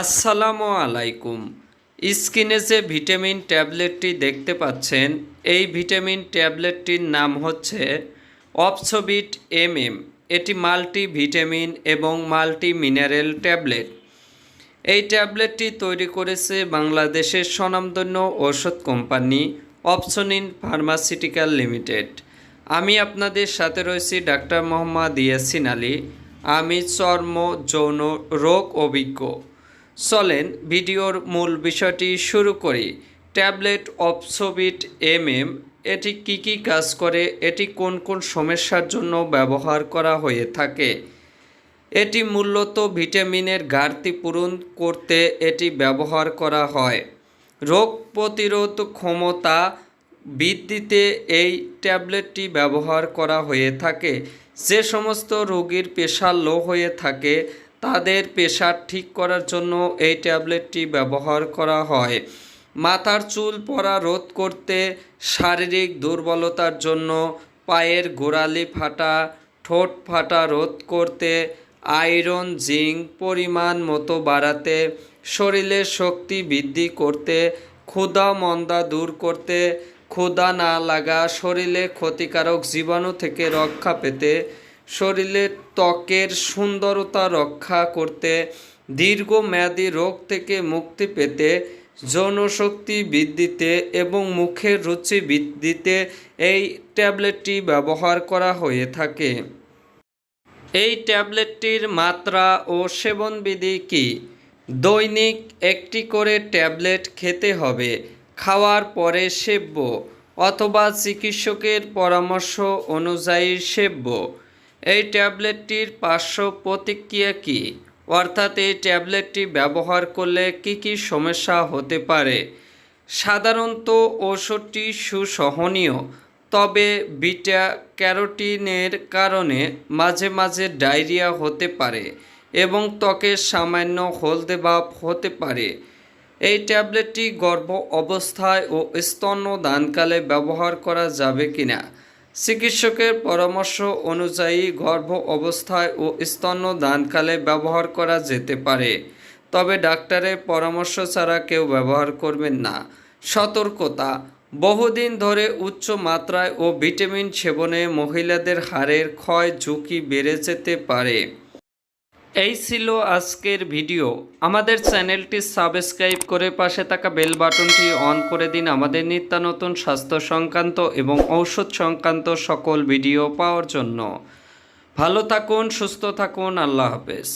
আসসালামু আলাইকুম। স্ক্রিনে যে ভিটামিন ট্যাবলেটটি দেখতে পাচ্ছেন, এই ভিটামিন ট্যাবলেটটির নাম হচ্ছে অপসোবিট এম এম এটি মাল্টি ভিটামিন এবং মাল্টি মিনারেল ট্যাবলেট। এই ট্যাবলেটটি তৈরি করেছে বাংলাদেশের স্বনামধন্য ঔষধ কোম্পানি অপসনিন ফার্মাসিউটিক্যাল লিমিটেড। আমি আপনাদের সাথে রয়েছি ডাক্তার মোহাম্মদ ইয়াসিন আলী। আমি চর্ম যৌন রোগ অভিজ্ঞ। চলেন ভিডিওর মূল বিষয়টি শুরু করি। ট্যাবলেট অপসোবিট এম এম এটি কী কী কাজ করে, এটি কোন কোন সমস্যার জন্য ব্যবহার করা হয়ে থাকে। এটি মূলত ভিটামিনের ঘাটতি পূরণ করতে এটি ব্যবহার করা হয়। রোগ প্রতিরোধ ক্ষমতা বৃদ্ধিতে এই ট্যাবলেটটি ব্যবহার করা হয়ে থাকে। যে সমস্ত রোগীর প্রেশার লো হয়ে থাকে তাদের প্রেশার ঠিক করার জন্য এই ট্যাবলেটটি ব্যবহার করা হয়। মাথার চুল পড়া রোধ করতে শারীরিক দুর্বলতার জন্য পায়ের গোড়ালি ফাটা, ঠোঁট ফাটা রোধ করতে আয়রন জিঙ্ক পরিমাণ মতো বাড়াতে শরীরের শক্তি বৃদ্ধি করতে, ক্ষুধা মন্দা দূর করতে, ক্ষুধা না লাগা, শরীরে ক্ষতিকারক জীবাণু থেকে রক্ষা পেতে শরীরের ত্বকের সুন্দরতা রক্ষা করতে, দীর্ঘমেয়াদী রোগ থেকে মুক্তি পেতে, যৌনশক্তি বৃদ্ধিতে এবং মুখের রুচি বৃদ্ধিতে এই ট্যাবলেটটি ব্যবহার করা হয়ে থাকে। এই ট্যাবলেটটির মাত্রা ও সেবনবিধি কি? দৈনিক একটি করে ট্যাবলেট খেতে হবে, খাওয়ার পরে সেব্য অথবা চিকিৎসকের পরামর্শ অনুযায়ী সেব্য এই ট্যাবলেটটির পার্শ্ব প্রতিক্রিয়া কী? অর্থাৎ এই ট্যাবলেটটি ব্যবহার করলে কি কি সমস্যা হতে পারে? সাধারণত ওষুধটি সুসহনীয়, তবে বিটা ক্যারোটিনের কারণে মাঝে মাঝে ডায়রিয়া হতে পারে এবং ত্বকের সামান্য হলদে ভাব হতে পারে। এই ট্যাবলেটটি গর্ভ অবস্থায় ও স্তন্যদানকালে ব্যবহার করা যাবে কিনা? চিকিৎসকের পরামর্শ অনুযায়ী গর্ভ অবস্থায় ও স্তন্যদানকালে ব্যবহার করা যেতে পারে। তবে ডাক্তারের পরামর্শ ছাড়া কেউ ব্যবহার করবেন না। সতর্কতা, বহুদিন ধরে উচ্চ মাত্রায় ও ভিটামিন সেবনে মহিলাদের হাড়ের ক্ষয় ঝুঁকি বেড়ে যেতে পারে। এই ছিল আজকের ভিডিও। আমাদের চ্যানেলটি সাবস্ক্রাইব করে পাশে থাকা বেল বাটনটি অন করে দিন আমাদের নিত্য নতুন স্বাস্থ্য সংক্রান্ত এবং ঔষধ সংক্রান্ত সকল ভিডিও পাওয়ার জন্য। ভালো থাকুন, সুস্থ থাকুন, আল্লাহ হাফেজ।